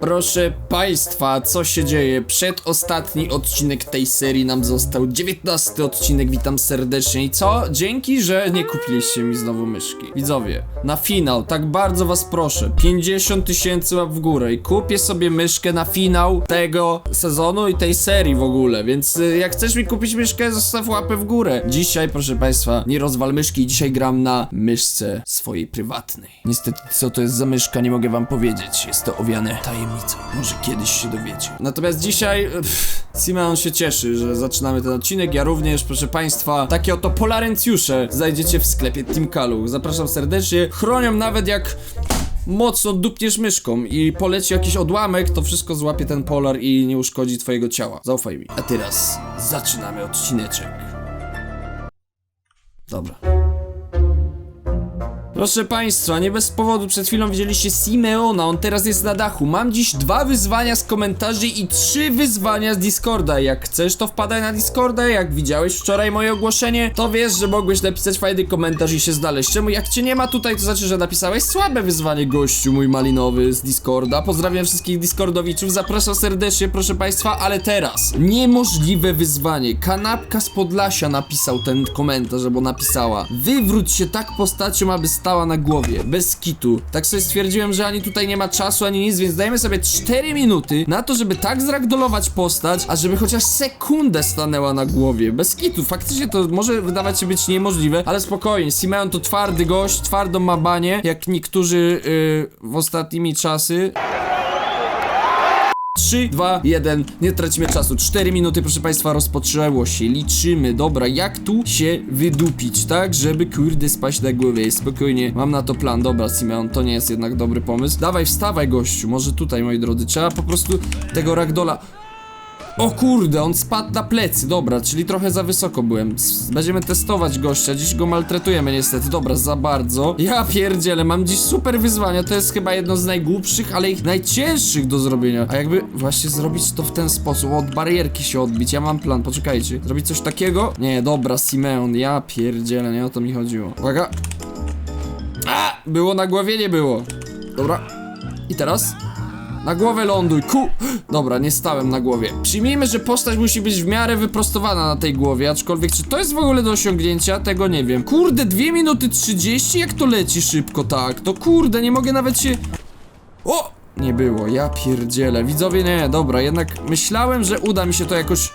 Proszę Państwa, co się dzieje? Przedostatni odcinek tej serii nam został. 19 odcinek, witam serdecznie. I co? Dzięki, że nie kupiliście mi znowu myszki. Widzowie, na finał, tak bardzo Was proszę, 50 tysięcy łap w górę i kupię sobie myszkę na finał tego sezonu i tej serii w ogóle. Więc y, jak chcesz mi kupić myszkę, zostaw łapę w górę. Dzisiaj, proszę Państwa, nie rozwal myszki, dzisiaj gram na myszce swojej prywatnej. Niestety, co to jest za myszka, nie mogę Wam powiedzieć. Jest to owiane tajemnicą. Może kiedyś się dowiecie. Natomiast dzisiaj pff, Simeon się cieszy, że zaczynamy ten odcinek. Ja również, proszę Państwa, takie oto polarencjusze znajdziecie w sklepie Team Kalu. Zapraszam serdecznie. Chronią nawet jak mocno dupniesz myszką i poleci jakiś odłamek, to wszystko złapie ten polar i nie uszkodzi twojego ciała. Zaufaj mi. A teraz zaczynamy odcineczek. Dobra. Proszę Państwa, nie bez powodu przed chwilą widzieliście Simeona, on teraz jest na dachu. Mam dziś dwa wyzwania z komentarzy i trzy wyzwania z Discorda. Jak chcesz, to wpadaj na Discorda. Jak widziałeś wczoraj moje ogłoszenie, to wiesz, że mogłeś napisać fajny komentarz i się znaleźć. Czemu jak cię nie ma tutaj, to znaczy, że napisałeś słabe wyzwanie gościu mój malinowy z Discorda. Pozdrawiam wszystkich Discordowiczów, zapraszam serdecznie, proszę Państwa, ale teraz niemożliwe wyzwanie. Kanapka z Podlasia napisał ten komentarz, albo napisała. Wywróć się tak postacią, aby stała na głowie, bez kitu. Tak sobie stwierdziłem, że ani tutaj nie ma czasu, ani nic, więc dajmy sobie 4 minuty na to, żeby tak zragdolować postać, a żeby chociaż sekundę stanęła na głowie. Bez kitu. Faktycznie to może wydawać się być niemożliwe, ale spokojnie. Simeon to twardy gość, twardą ma banie, jak niektórzy yy, w ostatnimi czasy. 3, 2, 1, nie tracimy czasu. 4 minuty, proszę Państwa, rozpoczęło się. Liczymy. Dobra, jak tu się wydupić, tak? Żeby kurde spaść na głowę. Spokojnie, mam na to plan. Dobra, Simeon, to nie jest jednak dobry pomysł. Dawaj, wstawaj, gościu. Może tutaj, moi drodzy. Trzeba po prostu tego ragdola. O kurde, on spadł na plecy, dobra, czyli trochę za wysoko byłem. Będziemy testować gościa, dziś go maltretujemy niestety, dobra, za bardzo. Ja pierdzielę, mam dziś super wyzwania, to jest chyba jedno z najgłupszych, ale ich najcięższych do zrobienia. A jakby właśnie zrobić to w ten sposób, od barierki się odbić, ja mam plan, poczekajcie. Zrobić coś takiego? Nie, dobra, Simeon, ja pierdzielę, nie o to mi chodziło. Uwaga. A! Było na głowie, nie było. Dobra. I teraz? Na głowę ląduj, ku! Dobra, nie stałem na głowie. Przyjmijmy, że postać musi być w miarę wyprostowana na tej głowie, aczkolwiek czy to jest w ogóle do osiągnięcia? Tego nie wiem. Kurde, 2 minuty 30? Jak to leci szybko tak? To kurde, nie mogę nawet się... O! Nie było, ja pierdzielę. Widzowie, nie, dobra, jednak myślałem, że uda mi się to jakoś...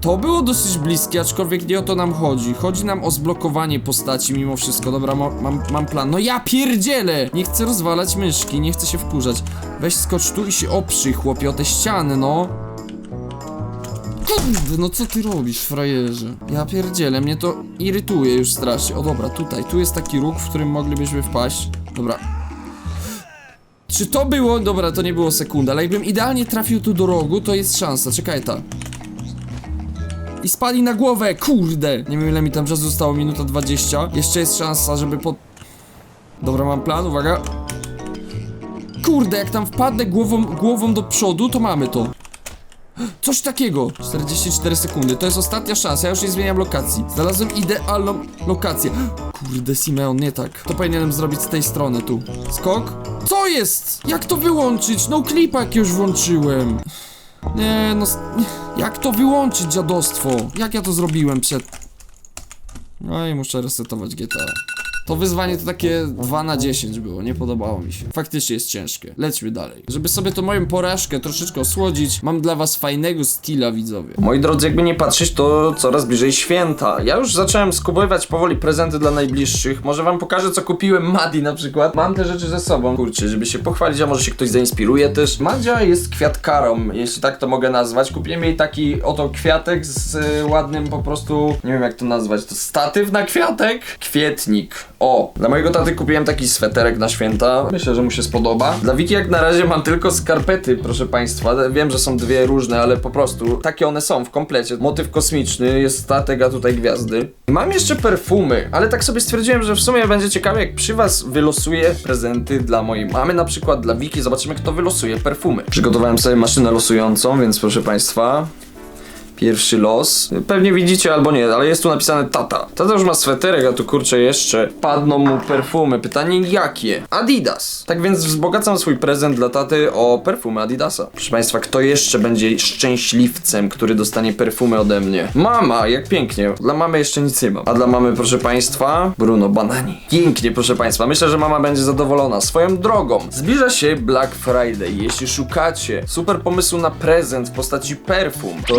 To było dosyć bliskie, aczkolwiek nie o to nam chodzi. Chodzi nam o zblokowanie postaci mimo wszystko. Dobra, ma, mam, mam plan. No ja pierdzielę! Nie chcę rozwalać myszki, nie chcę się wkurzać. Weź skocz tu i się oprzyj, chłopie, o te ściany, no. Kurde, no co ty robisz, frajerze? Ja pierdzielę, mnie to irytuje już strasznie. O dobra, tutaj, tu jest taki róg, w którym moglibyśmy wpaść. Dobra. Czy to było? Dobra, to nie było sekunda, ale jakbym idealnie trafił tu do rogu, to jest szansa. Czekaj, ta. I spadli na głowę, kurde! Nie wiem ile mi tam czasu zostało, minuta 20. Jeszcze jest szansa, żeby pod... Dobra, mam plan, uwaga. Kurde, jak tam wpadnę głową, głową do przodu, to mamy to. Coś takiego! 44 sekundy, to jest ostatnia szansa, ja już nie zmieniam lokacji. Znalazłem idealną lokację. Kurde, Simeon, nie tak. To powinienem zrobić z tej strony tu. Skok? Co jest? Jak to wyłączyć? No klipa jak już włączyłem. Nie, no. Jak to wyłączyć, dziadostwo? Jak ja to zrobiłem przed. No i muszę resetować GTA. To wyzwanie to takie 2 na 10 było, nie podobało mi się. Faktycznie jest ciężkie. Lećmy dalej. Żeby sobie to moją porażkę troszeczkę osłodzić, mam dla was fajnego styla, widzowie. Moi drodzy, jakby nie patrzeć, to coraz bliżej święta. Ja już zacząłem skupować powoli prezenty dla najbliższych. Może wam pokażę, co kupiłem Madi na przykład. Mam te rzeczy ze sobą, kurczę, żeby się pochwalić, a może się ktoś zainspiruje też. Madzia jest kwiatkarą, jeśli tak to mogę nazwać. Kupiłem jej taki oto kwiatek z y, ładnym po prostu, nie wiem jak to nazwać, to statyw na kwiatek? Kwietnik. O, dla mojego taty kupiłem taki sweterek na święta. Myślę, że mu się spodoba. Dla Wiki jak na razie mam tylko skarpety, proszę państwa. Wiem, że są dwie różne, ale po prostu takie one są w komplecie. Motyw kosmiczny, jest statek, a tutaj gwiazdy. Mam jeszcze perfumy, ale tak sobie stwierdziłem, że w sumie będzie ciekawe, jak przy was wylosuję prezenty dla mojej mamy, na przykład dla Wiki. Zobaczymy, kto wylosuje perfumy. Przygotowałem sobie maszynę losującą, więc proszę państwa. Pierwszy los. Pewnie widzicie albo nie, ale jest tu napisane tata. Tata już ma sweterek, a tu kurczę jeszcze padną mu perfumy. Pytanie jakie? Adidas. Tak więc wzbogacam swój prezent dla taty o perfumy Adidasa. Proszę państwa, kto jeszcze będzie szczęśliwcem, który dostanie perfumy ode mnie? Mama, jak pięknie. Dla mamy jeszcze nic nie mam. A dla mamy, proszę państwa, Bruno Banani. Pięknie, proszę państwa. Myślę, że mama będzie zadowolona. Swoją drogą. Zbliża się Black Friday. Jeśli szukacie super pomysłu na prezent w postaci perfum, to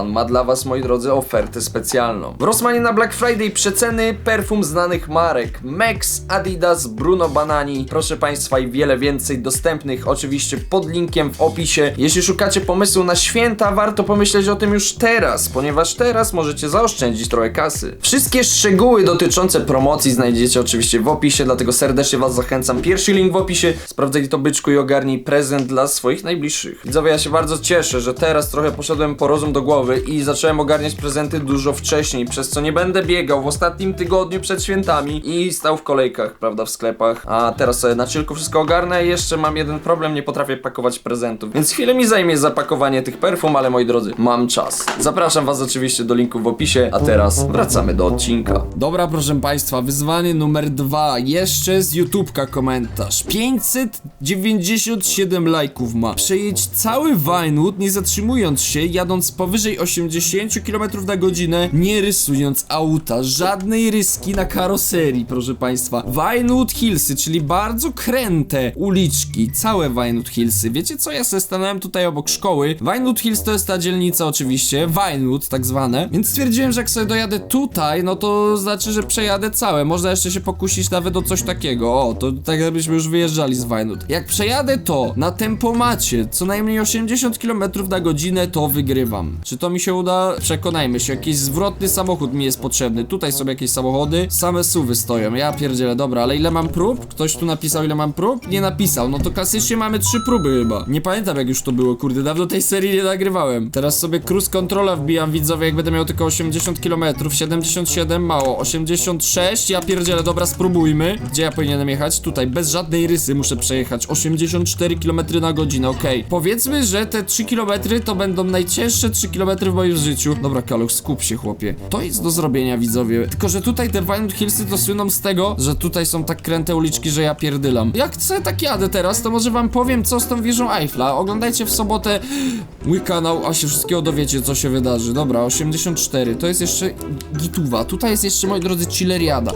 Rossmann ma dla was, moi drodzy, ofertę specjalną. W Rossmanie na Black Friday przeceny perfum znanych marek Max, Adidas, Bruno Banani, proszę państwa i wiele więcej dostępnych oczywiście pod linkiem w opisie. Jeśli szukacie pomysłu na święta, warto pomyśleć o tym już teraz, ponieważ teraz możecie zaoszczędzić trochę kasy. Wszystkie szczegóły dotyczące promocji znajdziecie oczywiście w opisie, dlatego serdecznie was zachęcam. Pierwszy link w opisie, sprawdzaj to byczku i ogarnij prezent dla swoich najbliższych. Widzowie, ja się bardzo cieszę, że teraz trochę poszedłem po rozum do głowy i zacząłem ogarniać prezenty dużo wcześniej, przez co nie będę biegał w ostatnim tygodniu przed świętami i stał w kolejkach, prawda, w sklepach. A teraz sobie na chillku wszystko ogarnę i jeszcze mam jeden problem, nie potrafię pakować prezentów. Więc chwilę mi zajmie zapakowanie tych perfum, ale moi drodzy, mam czas. Zapraszam was oczywiście do linku w opisie, a teraz wracamy do odcinka. Dobra, proszę Państwa, wyzwanie numer dwa. Jeszcze z YouTubka komentarz. 597 lajków ma. Przejedź cały Vinewood, nie zatrzymując się, jadąc powyżej 80 km na godzinę, nie rysując auta. Żadnej ryski na karoserii, proszę Państwa. Vinewood Hillsy, czyli bardzo kręte uliczki. Całe Vinewood Hillsy. Wiecie co? Ja sobie stanąłem tutaj obok szkoły. Vinewood Hills to jest ta dzielnica oczywiście. Vinewood tak zwane. Więc stwierdziłem, że jak sobie dojadę tutaj, no to znaczy, że przejadę całe. Można jeszcze się pokusić nawet o coś takiego. O, to tak jakbyśmy już wyjeżdżali z Vinewood. Jak przejadę to na tempomacie co najmniej 80 km na godzinę, to wygrywam. Czy to mi się uda? Przekonajmy się. Jakiś zwrotny samochód mi jest potrzebny. Tutaj są jakieś samochody. Same suwy stoją. Ja pierdzielę, dobra, ale ile mam prób? Ktoś tu napisał, ile mam prób? Nie napisał. No to klasycznie mamy trzy próby chyba. Nie pamiętam jak już to było, kurde. Dawno tej serii nie nagrywałem. Teraz sobie cruise controla wbijam, widzowie, jak będę miał tylko 80 km. 77 mało. 86, ja pierdzielę, dobra, spróbujmy. Gdzie ja powinienem jechać? Tutaj, bez żadnej rysy muszę przejechać. 84 km na godzinę, okej. Powiedzmy, że te 3 km to będą najcięższe 3 km w moim życiu. Dobra, Kaluch, skup się, chłopie. To jest do zrobienia, widzowie. Tylko, że tutaj te Vinewood Hillsy to słyną z tego, że tutaj są tak kręte uliczki, że ja pierdylam. Jak sobie tak jadę teraz, to może wam powiem, co z tą wieżą Eiffla. Oglądajcie w sobotę mój kanał, a się wszystkiego dowiecie, co się wydarzy. Dobra, 84, to jest jeszcze gituwa. Tutaj jest jeszcze, moi drodzy, chilleriada.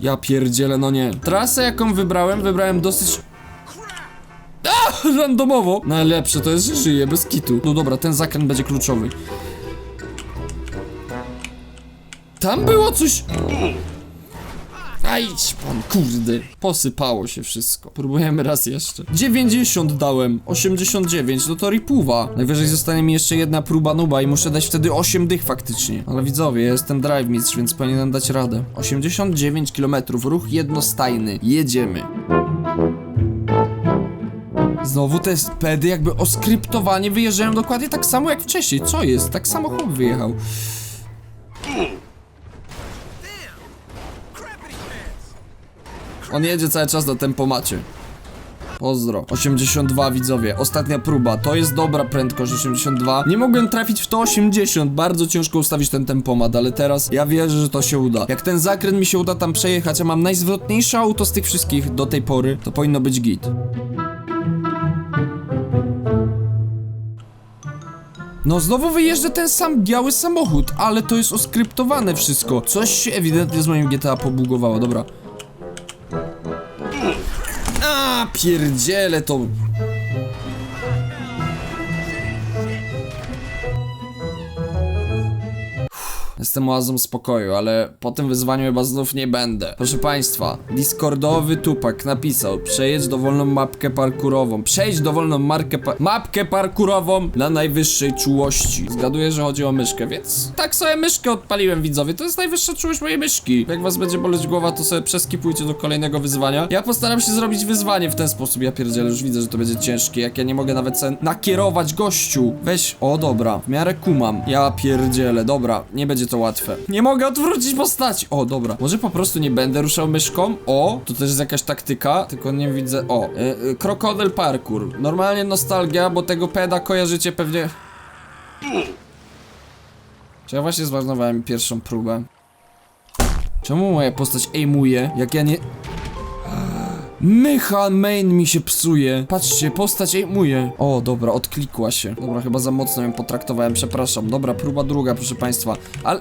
Ja pierdzielę, no nie. Trasę, jaką wybrałem, wybrałem dosyć randomowo. Najlepsze to jest, że żyję bez kitu. No dobra, ten zakręt będzie kluczowy. Tam było coś. A idź pan, kurde. Posypało się wszystko. Próbujemy raz jeszcze. 90 dałem, 89, no to ripuwa. Najwyżej zostanie mi jeszcze jedna próba nuba i muszę dać wtedy 8 dych faktycznie. Ale widzowie, jestem drive mistrz, więc powinienem dać radę. 89 km, ruch jednostajny. Jedziemy. Znowu te pedy jakby oskryptowanie wyjeżdżają dokładnie tak samo jak wcześniej. Co jest? Tak samo chłop wyjechał. On jedzie cały czas na tempomacie. Pozdro. 82 widzowie. Ostatnia próba. To jest dobra prędkość 82. Nie mogłem trafić w to 80. Bardzo ciężko ustawić ten tempomat, ale teraz ja wierzę, że to się uda. Jak ten zakręt mi się uda tam przejechać, a mam najzwrotniejsze auto z tych wszystkich do tej pory, to powinno być git. No znowu wyjeżdża ten sam biały samochód, ale to jest oskryptowane wszystko. Coś się ewidentnie z moim GTA pobugowało, dobra. A pierdziele to. Jestem oazą spokoju, ale po tym wyzwaniu chyba znów nie będę. Proszę państwa, Discordowy Tupak napisał Przejedź dowolną mapkę parkurową. Przejdź dowolną markę pa mapkę parkurową na najwyższej czułości. Zgaduję, że chodzi o myszkę, więc tak sobie myszkę odpaliłem widzowie. To jest najwyższa czułość mojej myszki. Jak was będzie boleć głowa, to sobie przeskipujcie do kolejnego wyzwania. Ja postaram się zrobić wyzwanie w ten sposób. Ja pierdzielę, już widzę, że to będzie ciężkie. Jak ja nie mogę nawet sen nakierować gościu. Weź, o dobra, w miarę kumam. Ja pierdzielę, dobra, nie będzie to łatwe. Nie mogę odwrócić postaci. O, dobra. Może po prostu nie będę ruszał myszką? O, to też jest jakaś taktyka, tylko nie widzę. O, y, y, krokodyl parkour. Normalnie nostalgia, bo tego peda kojarzycie pewnie. Czy ja właśnie zmarnowałem pierwszą próbę? Czemu moja postać aimuje, jak ja nie... Mycha main mi się psuje. Patrzcie, postać aimuje. O, dobra, odklikła się. Dobra, chyba za mocno ją potraktowałem, przepraszam. Dobra, próba druga, proszę państwa. Ale...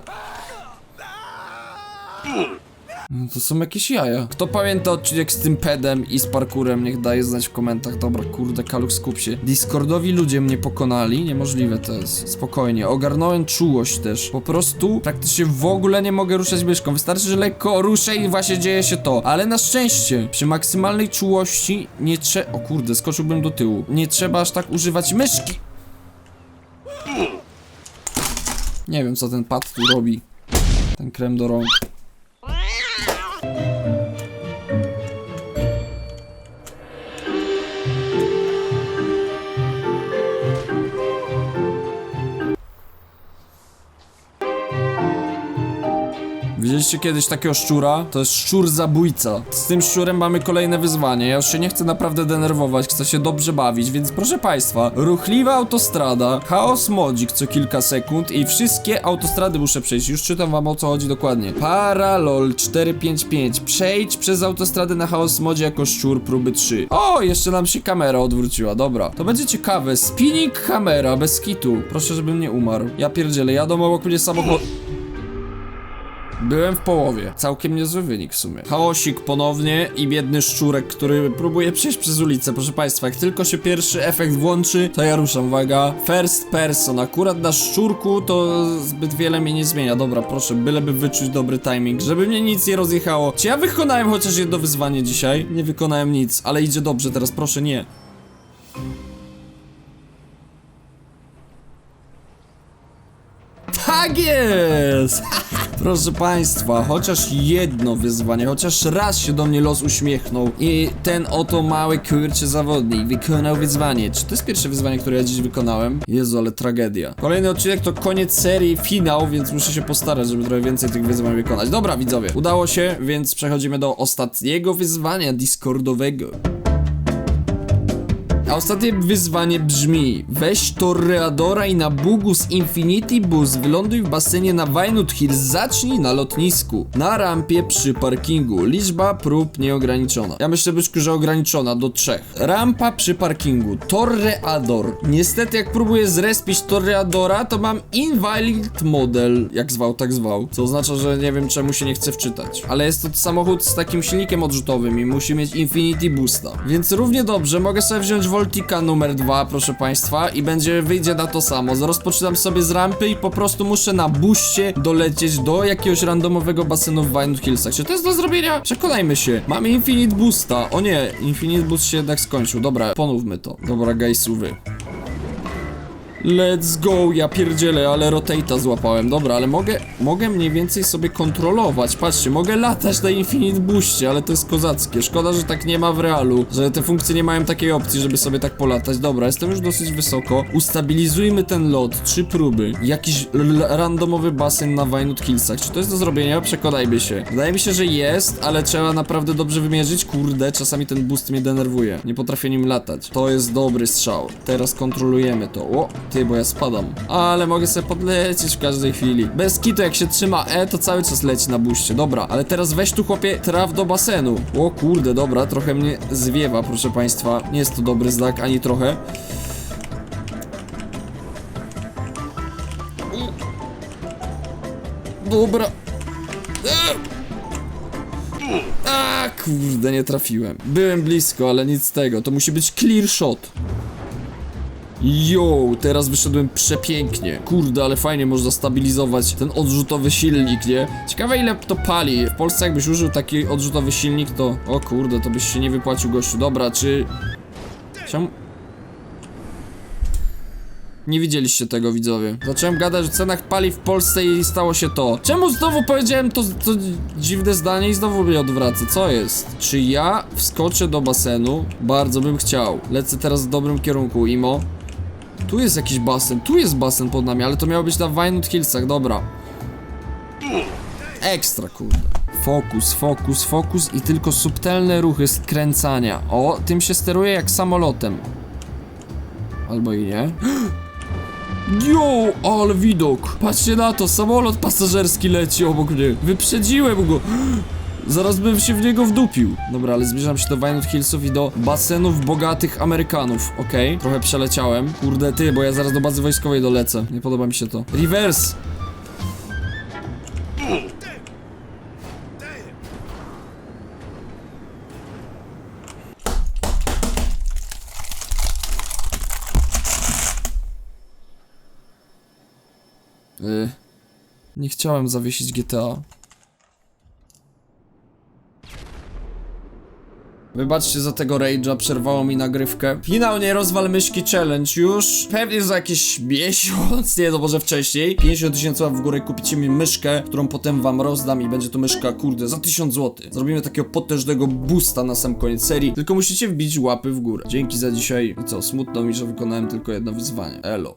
No To są jakieś jaja. Kto pamięta odcinek z tym pedem i z parkurem, niech daje znać w komentarzach. Dobra, kurde, Kaluk, skup się. Discordowi ludzie mnie pokonali, niemożliwe to jest. Spokojnie, ogarnąłem czułość też. Po prostu praktycznie w ogóle nie mogę ruszać myszką. Wystarczy, że lekko ruszę i właśnie dzieje się to. Ale na szczęście, przy maksymalnej czułości nie trzeba... O kurde, skoczyłbym do tyłu. Nie trzeba aż tak używać myszki. Nie wiem, co ten pad tu robi. Ten krem do rąk. Widzieliście kiedyś takiego szczura? To jest szczur zabójca. Z tym szczurem mamy kolejne wyzwanie. Ja już się nie chcę naprawdę denerwować, chcę się dobrze bawić, więc proszę państwa, ruchliwa autostrada, chaos modzik co kilka sekund i wszystkie autostrady muszę przejść. Już czytam wam o co chodzi dokładnie. Paralol 455. Przejdź przez autostradę na chaos modzie jako szczur próby 3. O, jeszcze nam się kamera odwróciła, dobra. To będzie ciekawe. Spinning kamera, bez kitu. Proszę, żebym nie umarł. Ja pierdzielę, jadą obok mnie samochód. Byłem w połowie. Całkiem niezły wynik w sumie. Chaosik ponownie i biedny szczurek, który próbuje przejść przez ulicę. Proszę państwa, jak tylko się pierwszy efekt włączy, to ja ruszam. Uwaga. First person. Akurat na szczurku to zbyt wiele mnie nie zmienia. Dobra, proszę, byleby wyczuć dobry timing, żeby mnie nic nie rozjechało. Czy ja wykonałem chociaż jedno wyzwanie dzisiaj? Nie wykonałem nic, ale idzie dobrze teraz, proszę nie. Tak jest! Proszę Państwa, chociaż jedno wyzwanie, chociaż raz się do mnie los uśmiechnął i ten oto mały kurczy zawodnik wykonał wyzwanie. Czy to jest pierwsze wyzwanie, które ja dziś wykonałem? Jezu, ale tragedia. Kolejny odcinek to koniec serii, finał, więc muszę się postarać, żeby trochę więcej tych wyzwań wykonać. Dobra, widzowie, udało się, więc przechodzimy do ostatniego wyzwania Discordowego. A ostatnie wyzwanie brzmi Weź Torreadora i na bugu z Infinity Bus wyląduj w basenie na Vinewood Hills Zacznij na lotnisku Na rampie przy parkingu. Liczba prób nieograniczona. Ja myślę byczku, że ograniczona do trzech. Rampa przy parkingu. Torreador. Niestety jak próbuję zrespić Torreadora To mam Invalid Model. Jak zwał, tak zwał. Co oznacza, że nie wiem czemu się nie chce wczytać. Ale jest to samochód z takim silnikiem odrzutowym I musi mieć Infinity Boosta Więc równie dobrze mogę sobie wziąć Voltika numer 2, proszę państwa, i będzie wyjdzie na to samo. Rozpoczynam sobie z rampy i po prostu muszę na buście dolecieć do jakiegoś randomowego basenu w Vinewood Hillsach. Czy to jest do zrobienia? Przekonajmy się. Mamy Infinite Boosta. O nie, Infinite Boost się jednak skończył. Dobra, ponówmy to. Dobra, gejsu wy. Let's go, ja pierdzielę, ale rotate'a złapałem. Dobra, ale mogę, mogę mniej więcej sobie kontrolować. Patrzcie, mogę latać na Infinite Booście, ale to jest kozackie. Szkoda, że tak nie ma w realu, że te funkcje nie mają takiej opcji, żeby sobie tak polatać. Dobra, jestem już dosyć wysoko. Ustabilizujmy ten lot, trzy próby. Jakiś randomowy basen na Vinewood Hillsach. Czy to jest do zrobienia? Przekonajmy się. Wydaje mi się, że jest, ale trzeba naprawdę dobrze wymierzyć. Kurde, czasami ten boost mnie denerwuje. Nie potrafię nim latać. To jest dobry strzał. Teraz kontrolujemy to. O, ty, bo ja spadam. Ale mogę sobie podlecieć w każdej chwili. Bez kitu, jak się trzyma E, to cały czas leci na buście. Dobra, ale teraz weź tu chłopie, traf do basenu. O kurde, dobra, trochę mnie zwiewa, proszę państwa. Nie jest to dobry znak, ani trochę. Dobra. A kurde, nie trafiłem. Byłem blisko, ale nic z tego. To musi być clear shot. Yo, teraz wyszedłem przepięknie. Kurde, ale fajnie można stabilizować ten odrzutowy silnik, nie? Ciekawe ile to pali. W Polsce jakbyś użył taki odrzutowy silnik, to... O kurde, to byś się nie wypłacił gościu. Dobra, czy... Czemu... Nie widzieliście tego, widzowie. Zacząłem gadać o cenach paliw w Polsce i stało się to. Czemu znowu powiedziałem to, to dziwne zdanie i znowu mnie odwraca? Co jest? Czy ja wskoczę do basenu? Bardzo bym chciał. Lecę teraz w dobrym kierunku, Imo. Tu jest jakiś basen, tu jest basen pod nami, ale to miało być na Vinewood Hillsach, dobra. Ekstra, kurde. Fokus, fokus, fokus i tylko subtelne ruchy skręcania. O, tym się steruje jak samolotem. Albo i nie. Jo, ale widok. Patrzcie na to, samolot pasażerski leci obok mnie. Wyprzedziłem go. Zaraz bym się w niego wdupił. Dobra, ale zbliżam się do Vinewood Hillsów i do basenów bogatych Amerykanów, okej? Trochę przeleciałem. Kurde ty, bo ja zaraz do bazy wojskowej dolecę. Nie podoba mi się to. Reverse! Y, nie chciałem zawiesić GTA. Wybaczcie za tego rage'a, przerwało mi nagrywkę. Finalnie rozwal myszki challenge już. Pewnie za jakiś miesiąc, nie no może wcześniej. 50 tysięcy w górę kupicie mi myszkę, którą potem wam rozdam i będzie to myszka, kurde, za 1000 zł. Zrobimy takiego potężnego boosta na sam koniec serii. Tylko musicie wbić łapy w górę. Dzięki za dzisiaj. I co, smutno mi, że wykonałem tylko jedno wyzwanie. Elo.